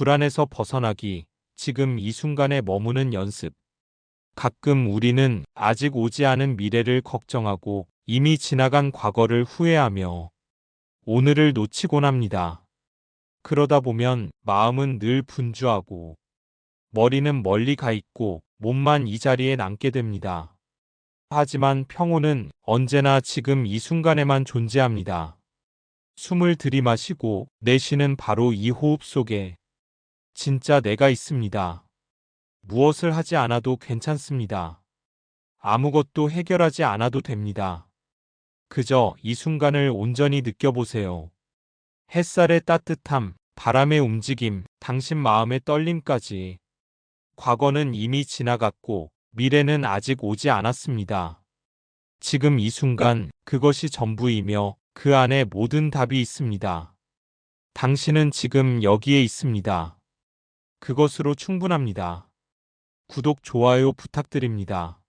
불안에서 벗어나기, 지금 이 순간에 머무는 연습. 가끔 우리는 아직 오지 않은 미래를 걱정하고 이미 지나간 과거를 후회하며 오늘을 놓치곤 합니다. 그러다 보면 마음은 늘 분주하고 머리는 멀리 가 있고 몸만 이 자리에 남게 됩니다. 하지만 평온은 언제나 지금 이 순간에만 존재합니다. 숨을 들이마시고 내쉬는 바로 이 호흡 속에 진짜 내가 있습니다. 무엇을 하지 않아도 괜찮습니다. 아무것도 해결하지 않아도 됩니다. 그저 이 순간을 온전히 느껴보세요. 햇살의 따뜻함, 바람의 움직임, 당신 마음의 떨림까지. 과거는 이미 지나갔고 미래는 아직 오지 않았습니다. 지금 이 순간 그것이 전부이며 그 안에 모든 답이 있습니다. 당신은 지금 여기에 있습니다. 그것으로 충분합니다. 구독, 좋아요 부탁드립니다.